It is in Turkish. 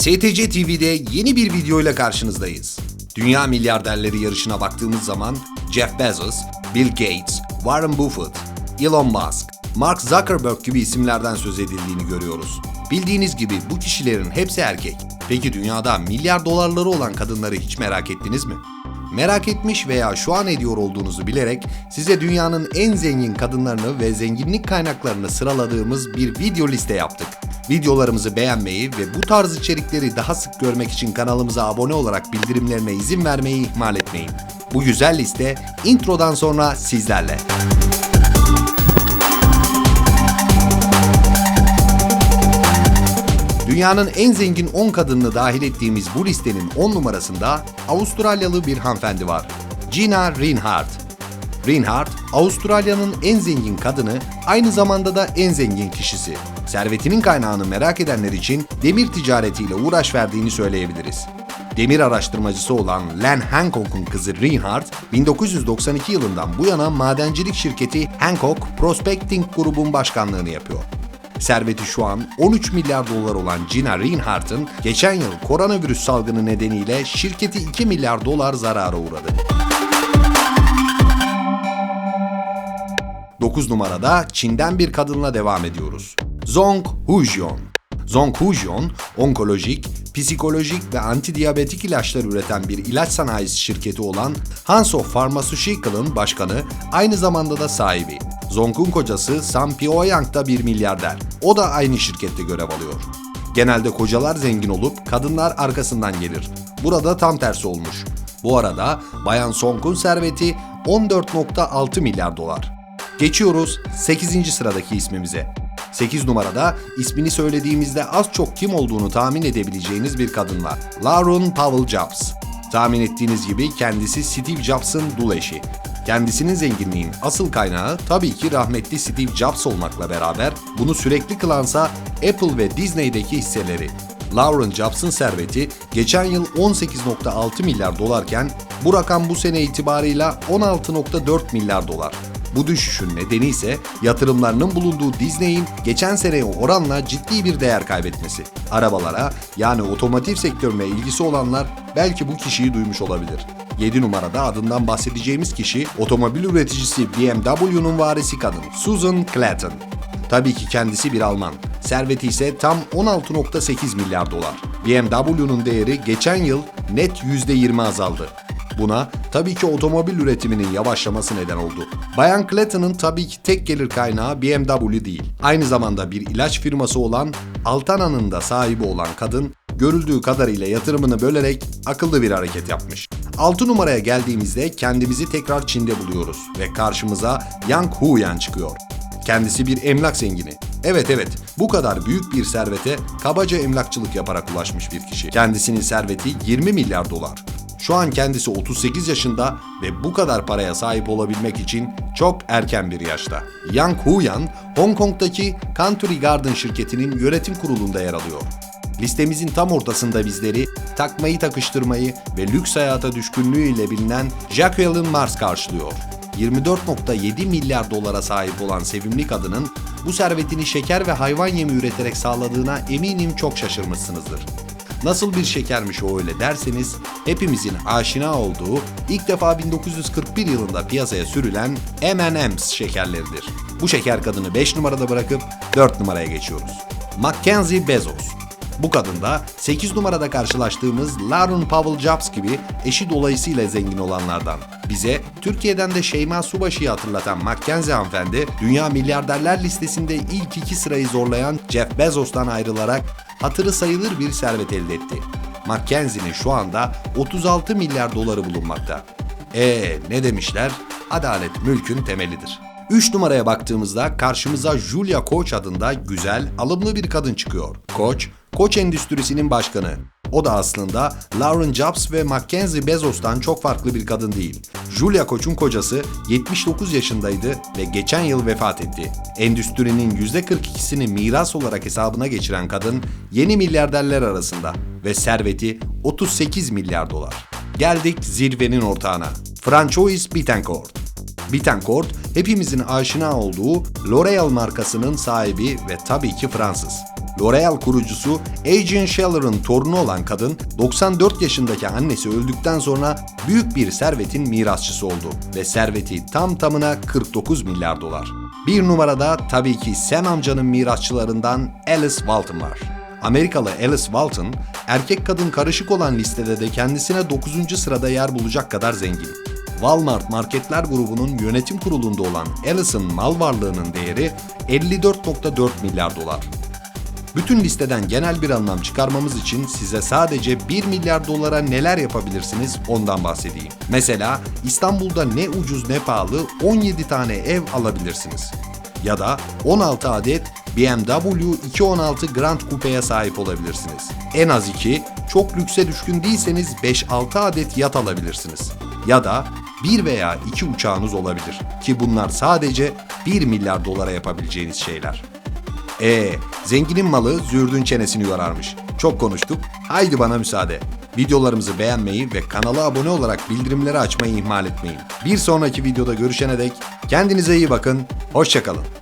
STC TV'de yeni bir videoyla karşınızdayız. Dünya milyarderleri yarışına baktığımız zaman Jeff Bezos, Bill Gates, Warren Buffett, Elon Musk, Mark Zuckerberg gibi isimlerden söz edildiğini görüyoruz. Bildiğiniz gibi bu kişilerin hepsi erkek. Peki dünyada milyar dolarları olan kadınları hiç merak ettiniz mi? Merak etmiş veya şu an ediyor olduğunuzu bilerek size dünyanın en zengin kadınlarını ve zenginlik kaynaklarını sıraladığımız bir video liste yaptık. Videolarımızı beğenmeyi ve bu tarz içerikleri daha sık görmek için kanalımıza abone olarak bildirimlerine izin vermeyi ihmal etmeyin. Bu güzel liste introdan sonra sizlerle. Dünyanın en zengin 10 kadınını dahil ettiğimiz bu listenin 10 numarasında Avustralyalı bir hanımefendi var. Gina Rinehart. Rinehart, Avustralya'nın en zengin kadını, aynı zamanda da en zengin kişisi. Servetinin kaynağını merak edenler için demir ticaretiyle uğraş verdiğini söyleyebiliriz. Demir araştırmacısı olan Len Hancock'un kızı Rinehart, 1992 yılından bu yana madencilik şirketi Hancock Prospecting grubun başkanlığını yapıyor. Serveti şu an 13 milyar dolar olan Gina Rinhart'ın geçen yıl koronavirüs salgını nedeniyle şirketi 2 milyar dolar zarara uğradı. 9 numarada Çin'den bir kadınla devam ediyoruz. Zong Hujion. Zong Hujion, onkolojik, psikolojik ve antidiyabetik ilaçlar üreten bir ilaç sanayisi şirketi olan Hansoh Pharmaceutical'ın başkanı, aynı zamanda da sahibi. Zong'un kocası Sam Pyoyang da bir milyarder. O da aynı şirkette görev alıyor. Genelde kocalar zengin olup kadınlar arkasından gelir. Burada tam tersi olmuş. Bu arada Bayan Song'un serveti 14.6 milyar dolar. Geçiyoruz 8. sıradaki ismimize. 8 numarada ismini söylediğimizde az çok kim olduğunu tahmin edebileceğiniz bir kadın var. Lauren Powell Jobs. Tahmin ettiğiniz gibi kendisi Steve Jobs'ın dul eşi. Kendisinin zenginliğin asıl kaynağı tabii ki rahmetli Steve Jobs olmakla beraber bunu sürekli kılansa Apple ve Disney'deki hisseleri. Lauren Jobs'ın serveti geçen yıl 18.6 milyar dolarken bu rakam bu sene itibarıyla 16.4 milyar dolar. Bu düşüşün nedeni ise yatırımlarının bulunduğu Disney'in geçen seneye oranla ciddi bir değer kaybetmesi. Arabalara yani otomotiv sektörüne ilgisi olanlar belki bu kişiyi duymuş olabilir. 7 numarada adından bahsedeceğimiz kişi otomobil üreticisi BMW'nun varisi kadın Susan Clayton. Tabii ki kendisi bir Alman. Serveti ise tam 16.8 milyar dolar. BMW'nun değeri geçen yıl net %20 azaldı. Buna tabii ki otomobil üretiminin yavaşlaması neden oldu. Bayan Clayton'ın tabii ki tek gelir kaynağı BMW değil. Aynı zamanda bir ilaç firması olan Altana'nın da sahibi olan kadın görüldüğü kadarıyla yatırımını bölerek akıllı bir hareket yapmış. 6 numaraya geldiğimizde kendimizi tekrar Çin'de buluyoruz ve karşımıza Yang Huyan çıkıyor. Kendisi bir emlak zengini. Evet evet bu kadar büyük bir servete kabaca emlakçılık yaparak ulaşmış bir kişi. Kendisinin serveti 20 milyar dolar. Şu an kendisi 38 yaşında ve bu kadar paraya sahip olabilmek için çok erken bir yaşta. Yang Huyan, Hong Kong'daki Country Garden şirketinin yönetim kurulunda yer alıyor. Listemizin tam ortasında bizleri takmayı takıştırmayı ve lüks hayata düşkünlüğüyle bilinen Jacqueline Mars karşılıyor. 24.7 milyar dolara sahip olan sevimli kadının bu servetini şeker ve hayvan yemi üreterek sağladığına eminim çok şaşırmışsınızdır. Nasıl bir şekermiş o öyle derseniz hepimizin aşina olduğu ilk defa 1941 yılında piyasaya sürülen M&M's şekerleridir. Bu şeker kadını 5 numarada bırakıp 4 numaraya geçiyoruz. Mackenzie Bezos. Bu kadın da 8 numarada karşılaştığımız Lauren Powell Jobs gibi eşi dolayısıyla zengin olanlardan. Bize Türkiye'den de Şeyma Subaşı'yı hatırlatan Mackenzie hanımefendi, dünya milyarderler listesinde ilk iki sırayı zorlayan Jeff Bezos'tan ayrılarak hatırı sayılır bir servet elde etti. Mackenzie'nin şu anda 36 milyar doları bulunmakta. Ee ne demişler? Adalet mülkün temelidir. 3 numaraya baktığımızda karşımıza Julia Koç adında güzel, alımlı bir kadın çıkıyor. Koç, Koç endüstrisinin başkanı. O da aslında Lauren Jobs ve Mackenzie Bezos'tan çok farklı bir kadın değil. Julia Koç'un kocası 79 yaşındaydı ve geçen yıl vefat etti. Endüstrinin %42'sini miras olarak hesabına geçiren kadın yeni milyarderler arasında ve serveti 38 milyar dolar. Geldik zirvenin ortağına. Francois Bittencourt. Bittencourt, hepimizin aşina olduğu L'Oreal markasının sahibi ve tabii ki Fransız. L'Oreal kurucusu Adrian Scheller'ın torunu olan kadın 94 yaşındaki annesi öldükten sonra büyük bir servetin mirasçısı oldu ve serveti tam tamına 49 milyar dolar. Bir numarada tabii ki Sam amcanın mirasçılarından Alice Walton var. Amerikalı Alice Walton, erkek kadın karışık olan listede de kendisine 9. sırada yer bulacak kadar zengin. Walmart Marketler grubunun yönetim kurulunda olan Alice'ın mal varlığının değeri 54.4 milyar dolar. Bütün listeden genel bir anlam çıkarmamız için size sadece 1 milyar dolara neler yapabilirsiniz ondan bahsedeyim. Mesela İstanbul'da ne ucuz ne pahalı 17 tane ev alabilirsiniz. Ya da 16 adet BMW 216 Grand Coupe'ye sahip olabilirsiniz. En az 2, çok lükse düşkün değilseniz 5-6 adet yat alabilirsiniz. Ya da 1 veya 2 uçağınız olabilir ki bunlar sadece 1 milyar dolara yapabileceğiniz şeyler. Ee, zenginin malı zürdün çenesini yorarmış. Çok konuştuk. Haydi bana müsaade. Videolarımızı beğenmeyi ve kanala abone olarak bildirimleri açmayı ihmal etmeyin. Bir sonraki videoda görüşene dek kendinize iyi bakın. Hoşçakalın.